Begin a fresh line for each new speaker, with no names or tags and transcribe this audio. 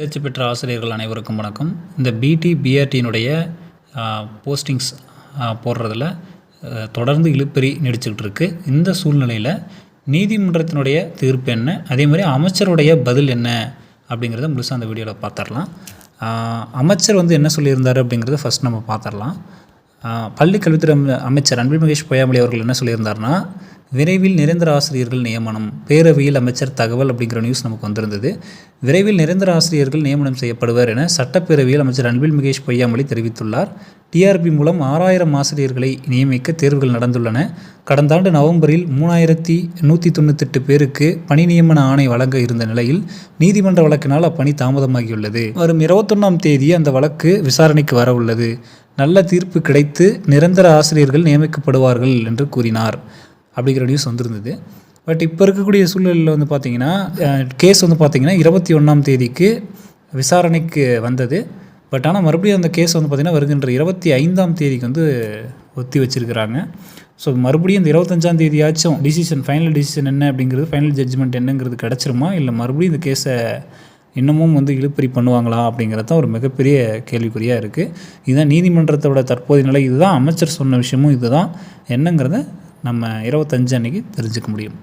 தேர்ச்சி பெற்ற ஆசிரியர்கள் அனைவருக்கும் வணக்கம். இந்த பிடி பிஆர்டியினுடைய போஸ்டிங்ஸ் போடுறதுல தொடர்ந்து இழுப்பறி நடிச்சுக்கிட்டு இருக்கு. இந்த சூழ்நிலையில் நீதிமன்றத்தினுடைய தீர்ப்பு என்ன? அதே மாதிரி அமைச்சருடைய பதில் என்ன? அப்படிங்கிறத முழுசாக அந்த வீடியோவில் பார்த்துடலாம் அமைச்சர் வந்து என்ன சொல்லியிருந்தார் அப்படிங்கிறத ஃபஸ்ட் நம்ம பார்த்துடலாம் பள்ளி கல்வித்துறை அமைச்சர் அன்பில் மகேஷ் பொய்யாமொழி அவர்கள் என்ன சொல்லியிருந்தாருன்னா விரைவில் நிரந்தர ஆசிரியர்கள் நியமனம் பேரவையில் அமைச்சர் தகவல் அப்படிங்கிற நியூஸ் நமக்கு வந்திருந்தது. விரைவில் நிரந்தர ஆசிரியர்கள் நியமனம் செய்யப்படுவர் என சட்டப்பேரவையில் அமைச்சர் அன்பில் மகேஷ் பொய்யாமொழி தெரிவித்துள்ளார். டிஆர்பி மூலம் ஆறாயிரம் ஆசிரியர்களை நியமிக்க தேர்வுகள் நடந்துள்ளன. கடந்த ஆண்டு நவம்பரில் மூணாயிரத்தி நூற்றி தொண்ணூத்தெட்டு பேருக்கு பணி நியமன ஆணை வழங்க இருந்த நிலையில் நீதிமன்ற வழக்கினால் அப்பணி தாமதமாகியுள்ளது. வரும் இருபத்தொன்னாம் தேதி அந்த வழக்கு விசாரணைக்கு வரவுள்ளது நல்ல தீர்ப்பு கிடைத்து நிரந்தர ஆசிரியர்கள் நியமிக்கப்படுவார்கள் என்று கூறினார். அப்படிங்கிற நியூஸ் வந்திருந்தது. பட் இப்போ இருக்கக்கூடிய சூழ்நிலையில் வந்து பார்த்தீங்கன்னா கேஸ் வந்து பார்த்திங்கன்னா இருபத்தி ஒன்றாம் தேதிக்கு விசாரணைக்கு வந்தது. பட் ஆனால் மறுபடியும் அந்த கேஸ் வந்து பார்த்திங்கன்னா வருகின்ற இருபத்தி ஐந்தாம் தேதிக்கு வந்து ஒத்தி வச்சிருக்கிறாங்க. ஸோ மறுபடியும் இந்த இருபத்தஞ்சாம் தேதியாச்சும் டிசிஷன் ஃபைனல் டிசிஷன் என்ன அப்படிங்கிறது ஃபைனல் ஜட்ஜ்மெண்ட் என்னங்கிறது கிடச்சிருமா? இல்லை மறுபடியும் இந்த கேஸை இன்னமும் வந்து இழுப்பறி பண்ணுவாங்களா அப்படிங்கிறது தான் ஒரு மிகப்பெரிய கேள்விக்குறியாக இருக்குது இதுதான் நீதிமன்றத்தோட தற்போதைய நிலை. இதுதான் அமைச்சர் சொன்ன விஷயமும் இதுதான். என்னங்கிறத நம்ம இருபத்தஞ்சு அன்றைக்கி தெரிஞ்சுக்க முடியும்.